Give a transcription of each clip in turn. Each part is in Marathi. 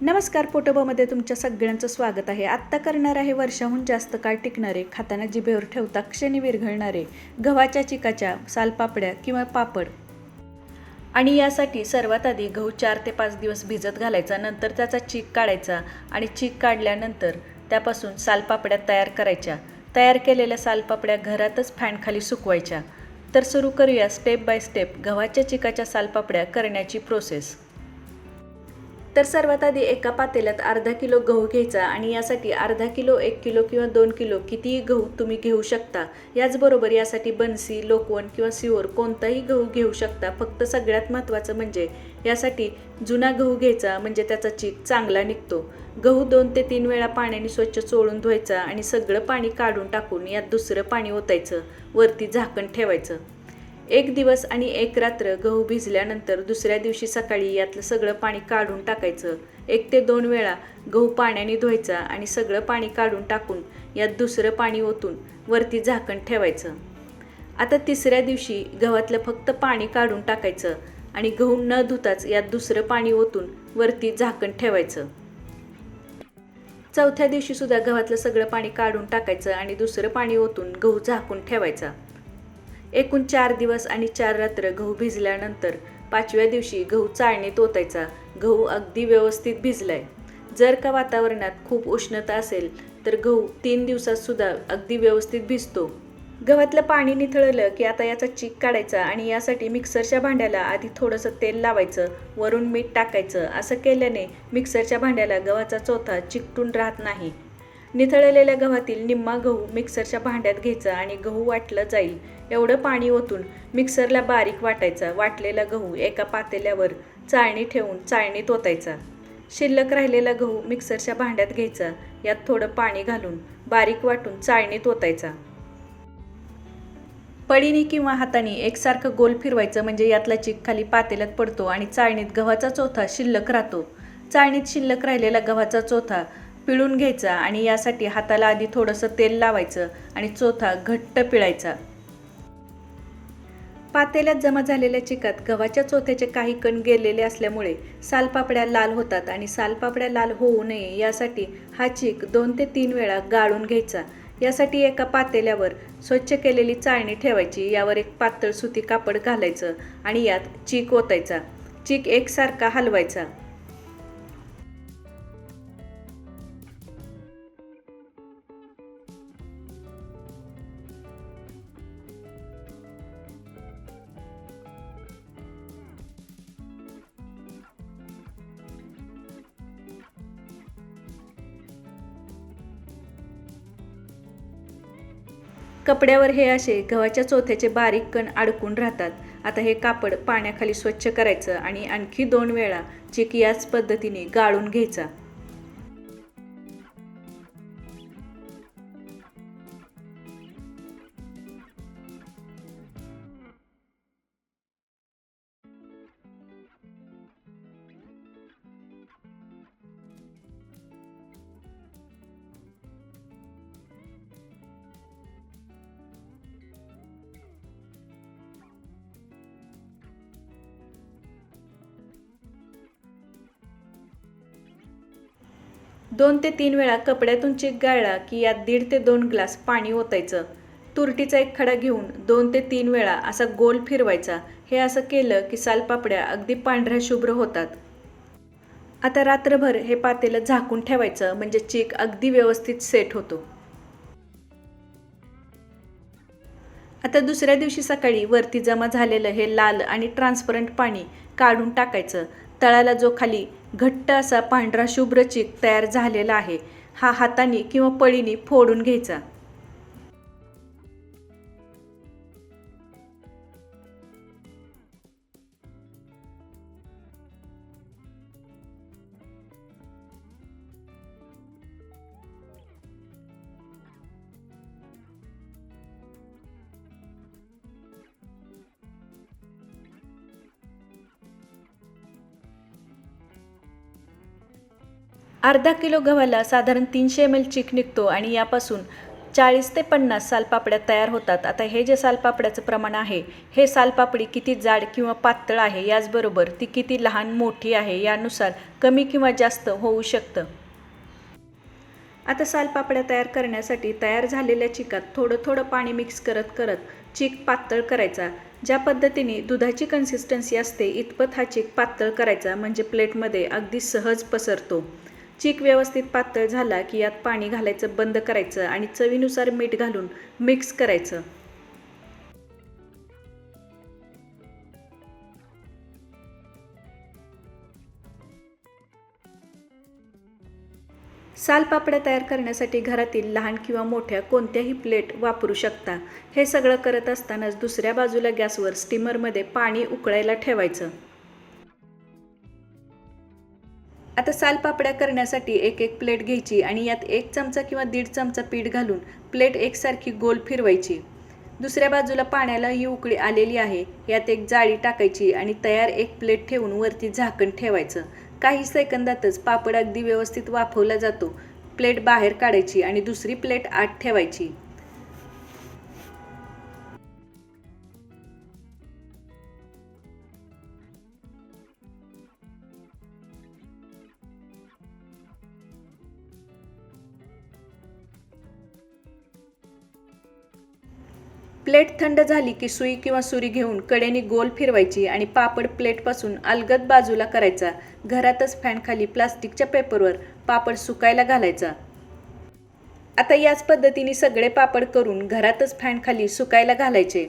नमस्कार पोटोबामध्ये तुमच्या सगळ्यांचं स्वागत आहे. आत्ता करणार आहे वर्षाहून जास्त काळ टिकणारे खाताना जिभेवर ठेवता क्षणी विरघळणारे गव्हाच्या चिकाच्या सालपापड्या किंवा पापड. आणि यासाठी सर्वात आधी गहू चार ते पाच दिवस भिजत घालायचा नंतर त्याचा चीक काढायचा आणि चीक काढल्यानंतर त्यापासून सालपापड्या तयार करायच्या. तयार केलेल्या सालपापड्या घरातच फॅनखाली सुकवायच्या. तर सुरू करूया स्टेप बाय स्टेप गव्हाच्या चिकाच्या सालपापड्या करण्याची प्रोसेस. तर सर्वात आधी एका पातेल्यात अर्धा किलो गहू घ्यायचा आणि यासाठी अर्धा किलो एक किलो किंवा दोन किलो कितीही गहू तुम्ही घेऊ शकता. याचबरोबर यासाठी बनसी लोकवण किंवा सिओर कोणताही गहू घेऊ शकता. फक्त सगळ्यात महत्त्वाचं म्हणजे यासाठी जुना गहू घ्यायचा म्हणजे त्याचा चीक चांगला निघतो. गहू दोन ते तीन वेळा पाण्याने स्वच्छ चोळून धुवायचा आणि सगळं पाणी काढून टाकून यात दुसरं पाणी ओतायचं. वरती झाकण ठेवायचं. एक दिवस आणि एक रात्र गहू भिजल्यानंतर दुसऱ्या दिवशी सकाळी यातलं सगळं पाणी काढून टाकायचं. एक ते दोन वेळा गहू पाण्याने धुवायचा आणि सगळं पाणी काढून टाकून यात दुसरं पाणी ओतून वरती झाकण ठेवायचं. आता तिसऱ्या दिवशी गव्हातलं फक्त पाणी काढून टाकायचं आणि गहू न धुताच यात दुसरं पाणी ओतून वरती झाकण ठेवायचं. चौथ्या दिवशी सुद्धा गव्हातलं सगळं पाणी काढून टाकायचं आणि दुसरं पाणी ओतून गहू झाकून ठेवायचा. एकूण चार दिवस आणि चार रात्र गहू भिजल्यानंतर पाचव्या दिवशी गहू चाळणीत ओतायचा. गहू अगदी व्यवस्थित भिजलाय. जर का वातावरणात खूप उष्णता असेल तर गहू तीन दिवसात सुद्धा अगदी व्यवस्थित भिजतो. गव्हातलं पाणी निथळलं की आता याचा चीक काढायचा आणि यासाठी मिक्सरच्या भांड्याला आधी थोडंसं तेल लावायचं वरून मीठ टाकायचं असं केल्याने मिक्सरच्या भांड्याला गव्हाचा चोथा चिकटून राहत नाही. निथळलेल्या गव्हातील निम्मा गहू मिक्सरच्या भांड्यात घ्यायचा आणि गहू वाटलं जाईल. एवढं पाणी ओतून मिक्सरला बारीक वाटायचा. वाटलेला गहू एका पातेल्यावर चाळणी ठेवून चाळणीत ओतायचा. शिल्लक राहिलेला गहू मिक्सरच्या भांड्यात घ्यायचा. यात थोडं पाणी घालून बारीक वाटून चाळणीत ओतायचा. पडीने किंवा हाताने एकसारखं गोल फिरवायचं म्हणजे यातला चिक खाली पातेल्यात पडतो आणि चाळणीत गव्हाचा चोथा शिल्लक राहतो. चाळणीत शिल्लक राहिलेला गव्हाचा चोथा पिळून घ्यायचा आणि यासाठी हाताला आधी थोडंसं तेल लावायचं आणि चोथा घट्ट पिळायचा. पातेल्यात जमा झालेल्या चिकात गव्हाच्या चोथ्याचे काही कण गेलेले असल्यामुळे सालपापड्या लाल होतात आणि सालपापड्या लाल होऊ नये यासाठी हा चीक दोन ते तीन वेळा गाळून घ्यायचा. यासाठी एका पातेल्यावर स्वच्छ केलेली चाळणी ठेवायची यावर एक पातळ सुती कापड घालायचं आणि यात चीक ओतायचा. चीक एकसारखा हलवायचा. कपड्यावर हे असे गव्हाच्या चोथ्याचे बारीक कण अडकून राहतात. आता हे कापड पाण्याखाली स्वच्छ करायचं आणि आणखी दोन वेळा चिक याच पद्धतीने गाळून घ्यायचा. दोन ते तीन वेळा कपड्यातून चिक गाळला की यात दीड ते दोन ग्लास पाणी ओतायचं. तुरटीचा एक खडा घेऊन दोन ते तीन वेळा असा गोल फिरवायचा. हे असं केलं की सालपापड्या अगदी पांढऱ्या शुभ्र होतात. आता रात्रभर हे पातेलं झाकून ठेवायचं म्हणजे चीक अगदी व्यवस्थित सेट होतो. आता दुसऱ्या दिवशी सकाळी वरती जमा झालेलं हे लाल आणि ट्रान्सपरंट पाणी काढून टाकायचं. तळाला जो खाली घट्ट असा पांढरा शुभ्र चिक तयार झालेला आहे. हा हाताने किंवा पळीने फोडून घ्यायचा. अर्धा किलो गव्हाला साधारण तीनशे एम एल चीक निघतो आणि यापासून चाळीस ते पन्नास सालपापड्या तयार होतात. आता हे जे सालपापड्याचं प्रमाण आहे हे सालपापडी किती जाड किंवा पातळ आहे याचबरोबर ती किती लहान मोठी आहे यानुसार कमी किंवा जास्त होऊ शकतं. आता सालपापड्या तयार करण्यासाठी तयार झालेल्या चिकात थोडं थोडं पाणी मिक्स करत करत चीक पातळ करायचा. ज्या पद्धतीने दुधाची कन्सिस्टन्सी असते इतपत हा चीक पातळ करायचा म्हणजे प्लेटमध्ये अगदी सहज पसरतो. चीक व्यवस्थित पातळ झाला की यात पाणी घालायचं बंद करायचं आणि चवीनुसार मीठ घालून मिक्स करायचं. सालपापड्या तयार करण्यासाठी घरातील लहान किंवा मोठ्या कोणत्याही प्लेट वापरू शकता. हे सगळं करत असतानाच दुसऱ्या बाजूला गॅसवर स्टीमरमध्ये पाणी उकळायला ठेवायचं. आता सालपापड्या करण्यासाठी एक एक प्लेट घ्यायची आणि यात एक चमचा किंवा दीड चमचा पीठ घालून प्लेट एकसारखी गोल फिरवायची. दुसऱ्या बाजूला पाण्याला ही उकळी आलेली आहे. यात एक जाळी टाकायची आणि तयार एक प्लेट ठेवून वरती झाकण ठेवायचं. काही सेकंदातच पापड अगदी व्यवस्थित वाफवला जातो. प्लेट बाहेर काढायची आणि दुसरी प्लेट आत ठेवायची. प्लेट थंड झाली की सुई किंवा सुरी घेऊन कडेने गोल फिरवायची आणि पापड प्लेटपासून अलगद बाजूला करायचा. घरातच फॅनखाली प्लास्टिकच्या पेपरवर पापड सुकायला घालायचा. आता याच पद्धतीने सगळे पापड करून घरातच फॅनखाली सुकायला घालायचे.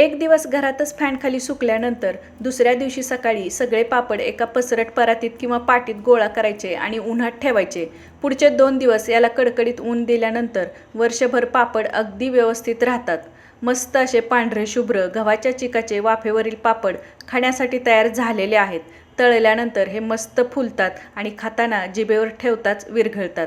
एक दिवस घरातच फॅनखाली सुकल्यानंतर दुसऱ्या दिवशी सकाळी सगळे पापड एका पसरट परातीत किंवा पाटीत गोळा करायचे आणि उन्हात ठेवायचे. पुढचे दोन दिवस याला कडकडीत ऊन दिल्यानंतर वर्षभर पापड अगदी व्यवस्थित राहतात. मस्त असे पांढरे शुभ्र गव्हाच्या चिकाचे वाफेवरील पापड खाण्यासाठी तयार झालेले आहेत. तळल्यानंतर हे मस्त फुलतात आणि खाताना जिभेवर ठेवताच विरघळतात.